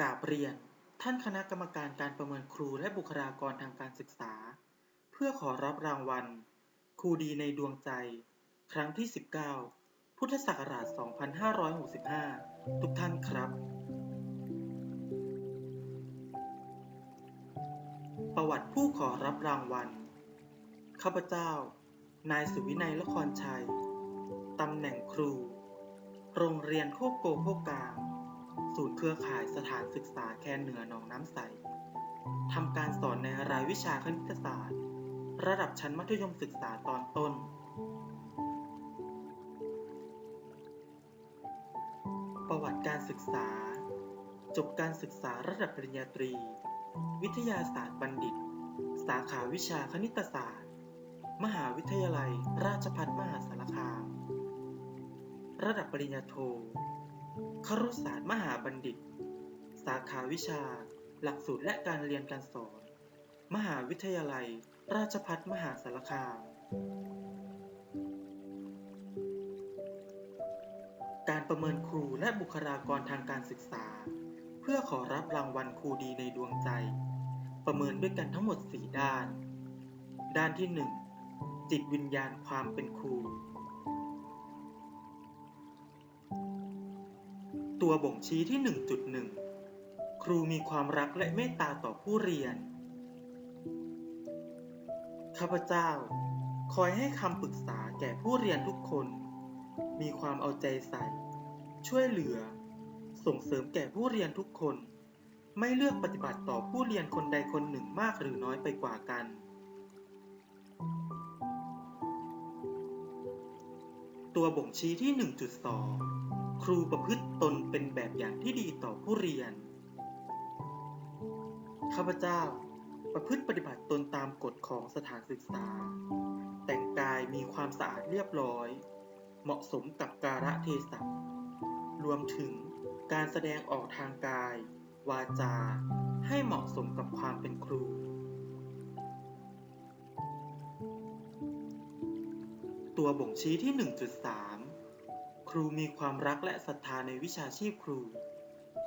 กราบเรียน ท่านคณะกรรมการการประเมินครูและบุคลากรทางการศึกษา เพื่อขอรับรางวัล ครูดีในดวงใจ ครั้งที่ 19 พุทธศักราช 2565 ทุกท่านครับ ประวัติผู้ขอรับรางวัล ข้าพเจ้า นายสุวินัยละครชัย ตำแหน่งครู โรงเรียนโคกโกโคกกลาง ศูนย์เครือข่ายสถานศึกษาแคนเหนือหนองน้ำใสทำการสอนในรายวิชาคณิตศาสตร์ ระดับชั้นมัธยมศึกษาตอนต้น ประวัติการศึกษา จบการศึกษาระดับปริญญาตรี วิทยาศาสตร์บัณฑิต สาขาวิชาคณิตศาสตร์ มหาวิทยาลัย ราชภัฏมหาสารคาม ระดับปริญญาโท ครุศาสตร์มหาบัณฑิต สาขาวิชา หลักสูตรและการเรียนการสอน มหาวิทยาลัย ราชภัฏมหาสารคาม การประเมินครูและบุคลากรทางการศึกษา เพื่อขอรับรางวัลครูดีในดวงใจ ประเมินด้วยกันทั้งหมด 4 ด้าน ด้านที่ 1 จิตวิญญาณความเป็นครู ตัวบ่งชี้ที่ 1.1 ครูมีความรักและเมตตาต่อผู้เรียน ข้าพเจ้า คอยให้คำปรึกษาแก่ผู้เรียนทุกคน มีความเอาใจใส่ ช่วยเหลือ ส่งเสริมแก่ผู้เรียนทุกคน ไม่เลือกปฏิบัติต่อผู้เรียนคนใดคนหนึ่งมากหรือน้อยไปกว่ากันตัวบ่งชี้ที่ 1.2 ครูประพฤติตนเป็นแบบอย่างที่ดีต่อผู้เรียน ข้าพเจ้าประพฤติปฏิบัติตนตามกฎของสถานศึกษา แต่งกายมีความสะอาดเรียบร้อย เหมาะสมกับกาลเทศะรวมถึงการแสดงออกทางกาย วาจา ให้เหมาะสมกับความเป็นครู ตัวบ่งชี้ที่ 1.3 ครูมีความรักและศรัทธาในวิชาชีพครู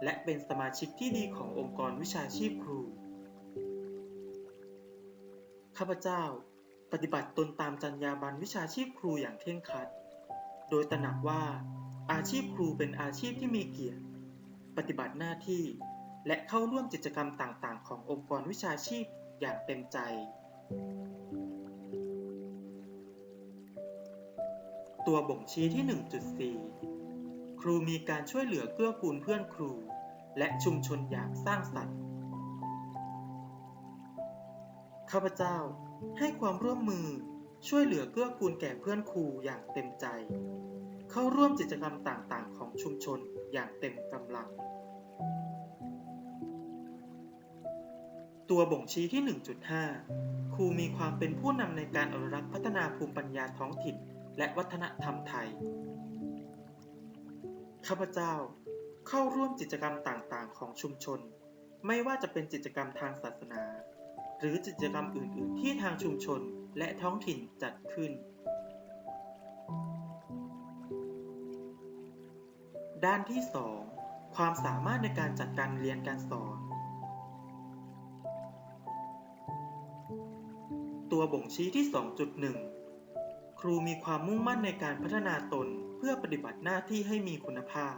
และเป็นสมาชิกที่ดีขององค์กรวิชาชีพครู ข้าพเจ้า ปฏิบัติตนตามจรรยาบรรณวิชาชีพครูอย่างเคร่งครัด โดยตระหนักว่าอาชีพครูเป็นอาชีพที่มีเกียรติ ปฏิบัติหน้าที่และเข้าร่วมกิจกรรมต่างๆ ขององค์กรวิชาชีพอย่างเต็มใจ ตัวบ่งชี้ที่ 1.4 ครูมีการช่วยเหลือเกื้อกูลเพื่อนครู และชุมชนอย่างสร้างสรรค์ ข้าพเจ้าให้ความร่วมมือช่วยเหลือเกื้อกูลแก่เพื่อนครูอย่างเต็มใจ เข้าร่วมกิจกรรมต่างๆ ของชุมชนอย่างเต็มกำลัง ตัวบ่งชี้ที่ 1.5 ครูมีความเป็นผู้นำในการอนุรักษ์พัฒนาภูมิปัญญาท้องถิ่น และวัฒนธรรมไทย ข้าพเจ้าเข้าร่วมกิจกรรมต่างๆ ของชุมชน ไม่ว่าจะเป็นกิจกรรมทางศาสนา หรือกิจกรรมอื่น ๆ ที่ทางชุมชนและท้องถิ่นจัดขึ้น ด้านที่ 2 ความสามารถในการจัดการเรียนการสอน ตัวบ่งชี้ที่ 2.1 ครูมีความมุ่งมั่นในการพัฒนาตนเพื่อปฏิบัติหน้าที่ให้มีคุณภาพ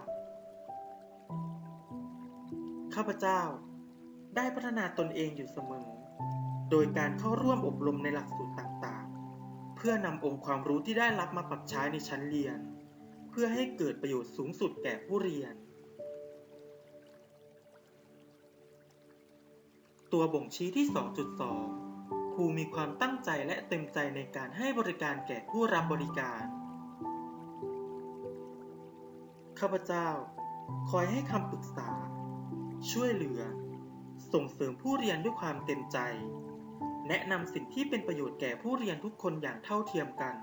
ข้าพเจ้า ได้พัฒนาตนเองอยู่เสมอ โดยการเข้าร่วมอบรมในหลักสูตรต่างๆ เพื่อนำองค์ความรู้ที่ได้รับมาปรับใช้ในชั้นเรียน เพื่อให้เกิดประโยชน์สูงสุดแก่ผู้เรียน ตัวบ่งชี้ที่ 2.2 ครูมีความตั้งใจและเต็มใจในการให้บริการแก่ผู้รับบริการ ข้าพเจ้า คอยให้คำปรึกษา ช่วยเหลือ ส่งเสริมผู้เรียนด้วยความเต็มใจ แนะนำสิ่งที่เป็นประโยชน์แก่ผู้เรียนทุกคนอย่างเท่าเทียมกัน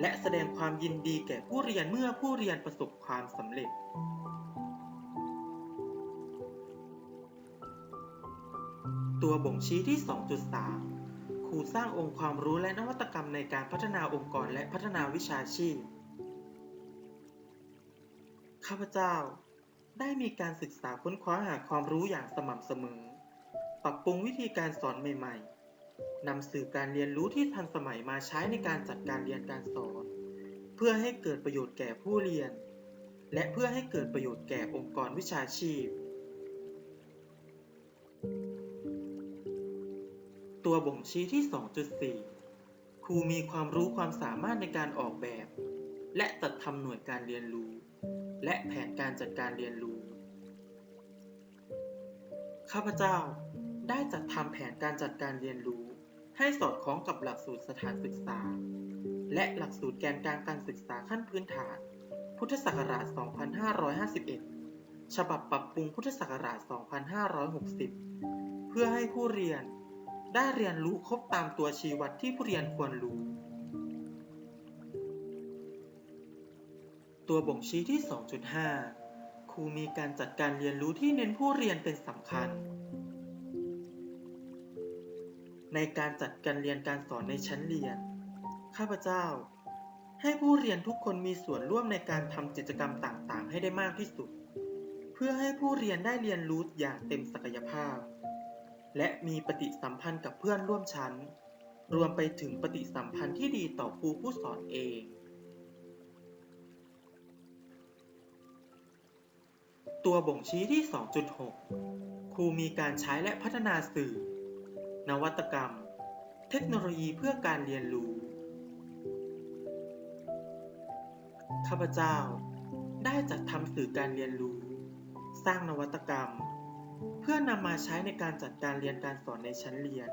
และแสดงความยินดีแก่ผู้เรียนเมื่อผู้เรียนประสบความสำเร็จ ตัวบ่งชี้ที่ 2.3 ครูสร้างองค์ความรู้และนวัตกรรมในการพัฒนาองค์กรและพัฒนาวิชาชีพ ข้าพเจ้า ได้มีการศึกษาค้นคว้าหาความรู้อย่างสม่ำเสมอ ปรับปรุงวิธีการสอนใหม่ ๆ นำสื่อการเรียนรู้ที่ทันสมัยมาใช้ในการจัดการเรียนการสอน เพื่อให้เกิดประโยชน์แก่ผู้เรียน และเพื่อให้เกิดประโยชน์แก่องค์กรวิชาชีพ ตัวบ่งชี้ที่ 2.4 ครูมีความรู้ความสามารถในการออกแบบ และจัดทำหน่วยการเรียนรู้ และแผนการจัดการเรียนรู้ ข้าพเจ้าได้จัดทำแผนการจัดการเรียนรู้ ให้สอดคล้องกับหลักสูตรสถานศึกษา และหลักสูตรแกนกลางการศึกษาขั้นพื้นฐาน พุทธศักราช 2551 ฉบับปรับปรุงพุทธศักราช 2560 เพื่อให้ผู้เรียน ได้เรียนรู้ครบตามตัวชี้วัดที่ผู้เรียนควรรู้ ตัวบ่งชี้ที่ 2.5 ครูมีการจัดการเรียนรู้ที่เน้นผู้เรียนเป็นสำคัญ ในการจัดการเรียนการสอนในชั้นเรียน ข้าพเจ้า ให้ผู้เรียนทุกคนมีส่วนร่วมในการทำกิจกรรมต่างๆ ให้ได้มากที่สุด เพื่อให้ผู้เรียนได้เรียนรู้อย่างเต็มศักยภาพ และมีปฏิสัมพันธ์กับเพื่อนร่วมชั้น รวมไปถึงปฏิสัมพันธ์ที่ดีต่อครูผู้สอนเอง ตัวบ่งชี้ที่ 2.6 ครูมีการใช้และพัฒนาสื่อ นวัตกรรม เทคโนโลยีเพื่อการเรียนรู้ ข้าพเจ้าได้จัดทำสื่อการเรียนรู้ สร้างนวัตกรรม เพื่อนำมาใช้ในการจัดการเรียนการสอนในชั้นเรียน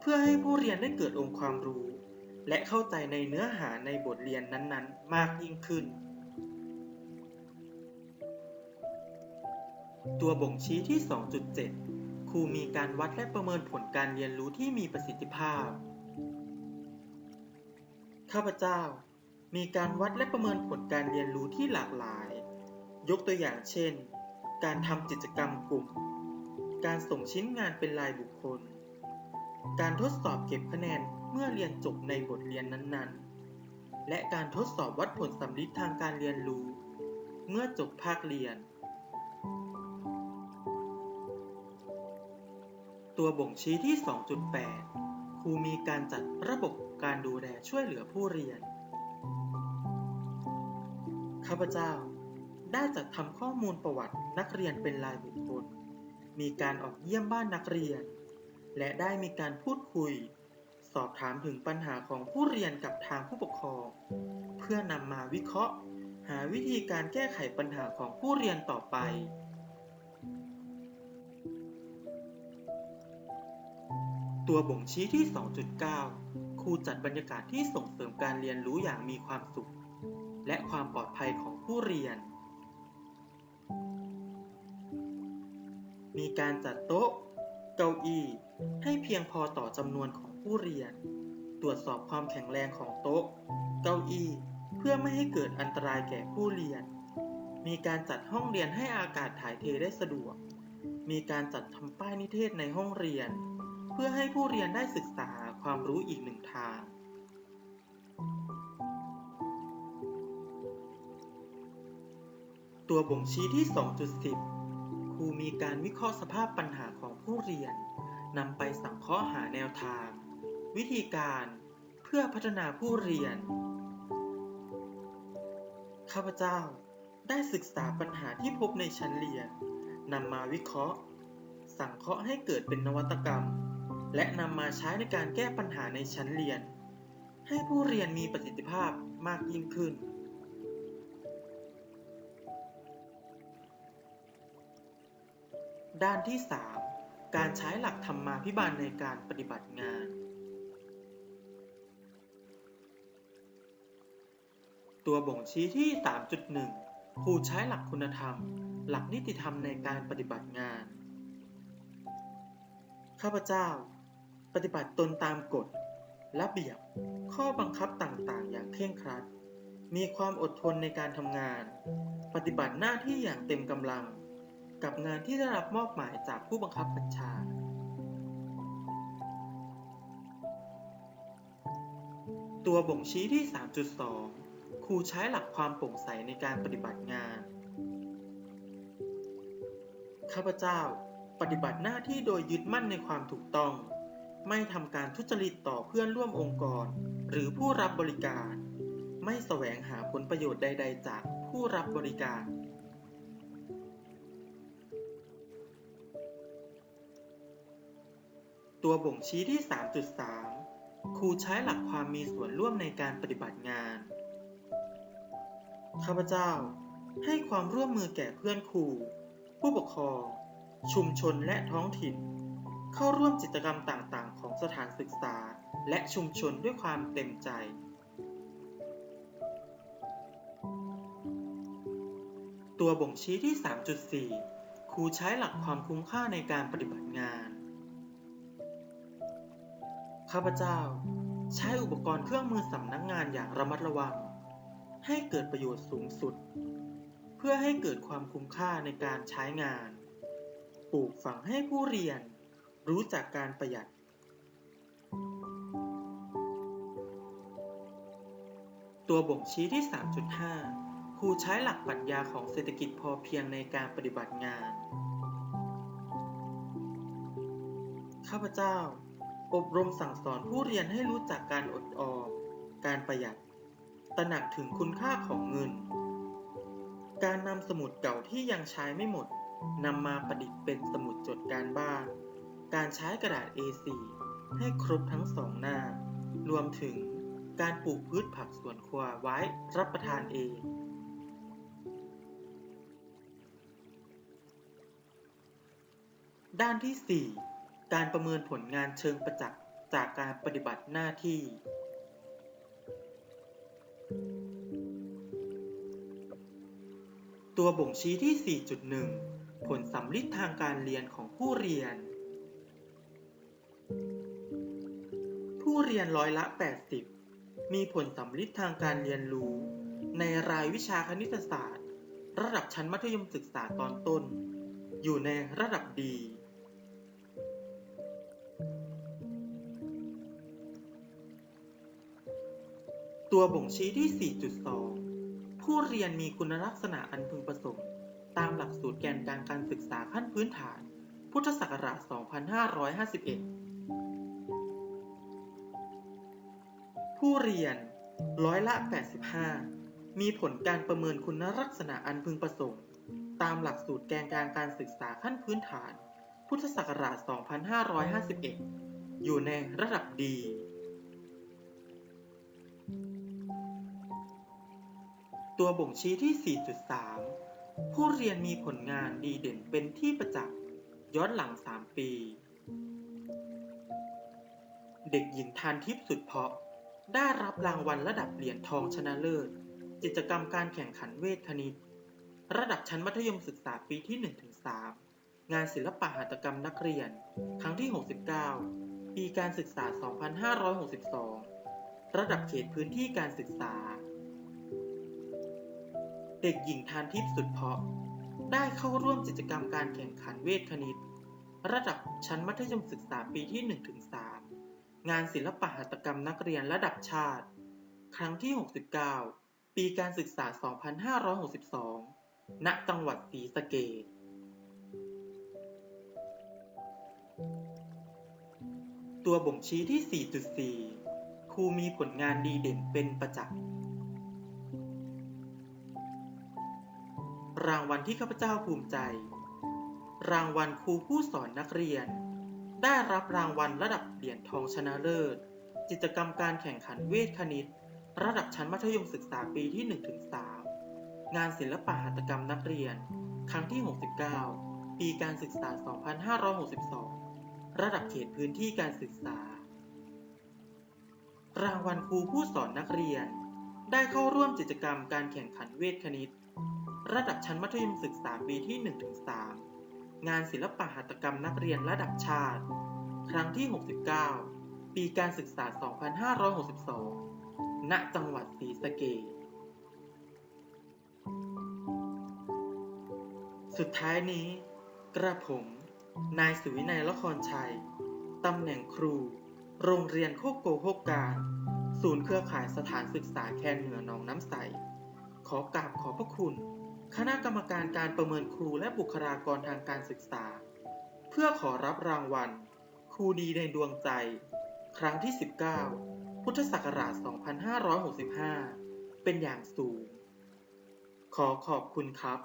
เพื่อให้ผู้เรียนได้เกิดองค์ความรู้ และเข้าใจในเนื้อหาในบทเรียนนั้นๆ มากยิ่งขึ้น ตัวบ่งชี้ที่ 2.7 ครูมีการวัดและประเมินผลการเรียนรู้ที่มีประสิทธิภาพ ข้าพเจ้า มีการวัดและประเมินผลการเรียนรู้ที่หลากหลาย ยกตัวอย่างเช่น การทำกิจกรรมกลุ่ม การส่งชิ้นงานเป็นรายบุคคล การทดสอบเก็บคะแนนเมื่อเรียนจบในบทเรียนนั้นๆ และการทดสอบวัดผลสำลิดทางการเรียนรู้ เมื่อจบภาคเรียน ตัวบ่งชี้ที่ 2.8 ครูมีการจัดระบบการดูแลช่วยเหลือผู้เรียน ข้าพเจ้า ได้จัดทำข้อมูลประวัตินักเรียนเป็นรายบุคคล มีการออกเยี่ยมบ้านนักเรียน และได้มีการพูดคุย สอบถามถึงปัญหาของผู้เรียนกับทางผู้ปกครอง เพื่อนำมาวิเคราะห์ หาวิธีการแก้ไขปัญหาของผู้เรียนต่อไปตัวบ่งชี้ที่ 2.9 ครูจัดบรรยากาศที่ส่งเสริมการเรียนรู้อย่างมีความสุข และความปลอดภัยของผู้เรียน มีการจัดโต๊ะ เก้าอี้ ให้เพียงพอต่อจำนวนของผู้เรียน ตรวจสอบความแข็งแรงของโต๊ะ เก้าอี้ เพื่อไม่ให้เกิดอันตรายแก่ผู้เรียน มีการจัดห้องเรียนให้อากาศถ่ายเทได้สะดวก มีการจัดทำป้ายนิเทศในห้องเรียน เพื่อให้ผู้เรียนได้ศึกษาความรู้อีกหนึ่งทางตัวบ่งชี้ที่ 2.10 ครูมีการวิเคราะห์สภาพปัญหาของผู้เรียนนำไปสังเคราะห์หาแนวทาง วิธีการเพื่อพัฒนาผู้เรียน ข้าพเจ้าได้ศึกษาปัญหาที่พบในชั้นเรียนนำมาวิเคราะห์ สังเคราะห์ให้เกิดเป็นนวัตกรรม และนำมาใช้ในการแก้ปัญหาในชั้นเรียน ให้ผู้เรียนมีประสิทธิภาพมากยิ่งขึ้น ด้านที่ 3 การใช้หลักธรรมาภิบาลในการปฏิบัติงาน ตัวบ่งชี้ที่ 3.1ครูใช้หลักคุณธรรม หลักนิติธรรมในการปฏิบัติงาน ข้าพเจ้า ปฏิบัติตนตามกฎ ระเบียบ ข้อบังคับต่างๆ อย่างเคร่งครัด มีความอดทนในการทำงาน ปฏิบัติหน้าที่อย่างเต็มกำลัง กับงานที่ได้รับมอบหมายจากผู้บังคับบัญชา ตัวบ่งชี้ที่ 3.2 ครูใช้หลักความโปร่งใสในการปฏิบัติงาน ข้าพเจ้าปฏิบัติหน้าที่โดยยึดมั่นในความถูกต้อง ไม่ทำการทุจริตต่อเพื่อนร่วมองค์กร หรือผู้รับบริการ ไม่แสวงหาผลประโยชน์ใด ๆ จากผู้รับบริการ ตัวบ่งชี้ที่ 3.3 ครูใช้หลักความมีส่วนร่วมในการปฏิบัติงาน ข้าพเจ้า ให้ความร่วมมือแก่เพื่อนครู ผู้ปกครอง ชุมชนและท้องถิ่น เข้าร่วมกิจกรรมต่างๆ ของสถานศึกษา และชุมชนด้วยความเต็มใจตัวบ่งชี้ที่ 3.4 ครูใช้หลักความคุ้มค่าในการปฏิบัติงาน ข้าพเจ้า ใช้อุปกรณ์เครื่องมือสำนักงงานอย่างระมัดระวัง ให้เกิดประโยชน์สูงสุด เพื่อให้เกิดความคุ้มค่าในการใช้งาน ปลูกฝังให้ผู้เรียน รู้จักการประหยัด ตัวบ่งชี้ที่ 3.5 ครูใช้หลักปรัชญาของเศรษฐกิจพอเพียงในการปฏิบัติงาน ข้าพเจ้า อบรมสั่งสอนผู้เรียนให้รู้จักการอดออม การประหยัด ตระหนักถึงคุณค่าของเงิน การนำสมุดเก่าที่ยังใช้ไม่หมดนำมาประดิษฐ์เป็นสมุดจดการบ้าน การใช้กระดาษ A4 ให้ครบทั้งสองหน้า รวมถึงการปลูกพืชผักสวนครัวไว้รับประทานเอง ด้านที่ 4 การประเมินผลงานเชิงประจักษ์จากการปฏิบัติหน้าที่ ตัวบ่งชี้ที่ 4.1 ผลสำลิดทางการเรียนของผู้เรียน ผู้เรียนร้อยละ 80 มีผลสำลิดทางการเรียนรู้ ในรายวิชาคณิตศาสตร์ ระดับชั้นมัธยมศึกษาตอนต้น อยู่ในระดับดี ตัวบ่งชี้ที่ 4.2 ผู้เรียนมีคุณลักษณะอันพึงประสงค์ ตามหลักสูตรแกนกลางการศึกษาขั้นพื้นฐาน พุทธศักราช 2551 ผู้เรียนร้อยละ 85 มีผลการประเมินคุณลักษณะอันพึงประสงค์ ตามหลักสูตรแกนกลางการศึกษาขั้นพื้นฐาน พุทธศักราช 2551 อยู่ในระดับดี ตัวบ่งชี้ที่ 4.3 ผู้เรียนมีผลงานดีเด่นเป็นที่ประจักษ์ย้อนหลัง 3 ปี เด็กหญิงทานทิพย์สุดเพาะ ได้รับรางวัลระดับเหรียญทองชนะเลิศ กิจกรรมการแข่งขันเวทคณิต ระดับชั้นมัธยมศึกษาปีที่ 1-3 งานศิลปะหัตถกรรมนักเรียน ครั้งที่ 69 ปีการศึกษา 2562 ระดับเขตพื้นที่การศึกษา เด็กหญิงทานทิพย์สุดเพาะ ได้เข้าร่วมกิจกรรมการแข่งขันเวทคณิต ระดับชั้นมัธยมศึกษาปีที่ 1-3 งานศิลปะหัตถกรรมนักเรียนระดับชาติ ครั้งที่ 69 ปีการศึกษา 2562 ณ จังหวัดศรีสะเกษตัวบ่งชี้ที่ 4.4 ครูมีผลงานดีเด่นเป็นประจักษ์ รางวัลที่ข้าพเจ้าภูมิใจ รางวัลครูผู้สอนนักเรียน ได้รับรางวัลระดับเหรียญทองชนะเลิศ กิจกรรมการแข่งขันเวทคณิต ระดับชั้นมัธยมศึกษาปีที่ 1-3 งานศิลปะหัตถกรรมนักเรียน ครั้งที่ 69 ปีการศึกษา 2562 ระดับเขตพื้นที่การศึกษา รางวัลครูผู้สอนนักเรียน ได้เข้าร่วมกิจกรรมการแข่งขันเวทคณิต ระดับชั้นมัธยมศึกษาปีที่ 1-3 งานศิลปะหัตถกรรมนักเรียนระดับชาติ ครั้งที่ 69 ปีการศึกษา 2562 ณ จังหวัดศรีสะเกษสุดท้ายนี้ กระผม นายสุวินัยละครชัย ตำแหน่งครู โรงเรียนโคกโกโคกการ ศูนย์เครือข่ายสถานศึกษาแคนเหนือหนองน้ำใส ขอกราบขอบพระคุณ คณะกรรมการการประเมินครูและบุคลากรทางการศึกษา เพื่อขอรับรางวัล ครูดีในดวงใจ ครั้งที่ 19 พุทธศักราช 2565 เป็นอย่างสูง ขอขอบคุณครับ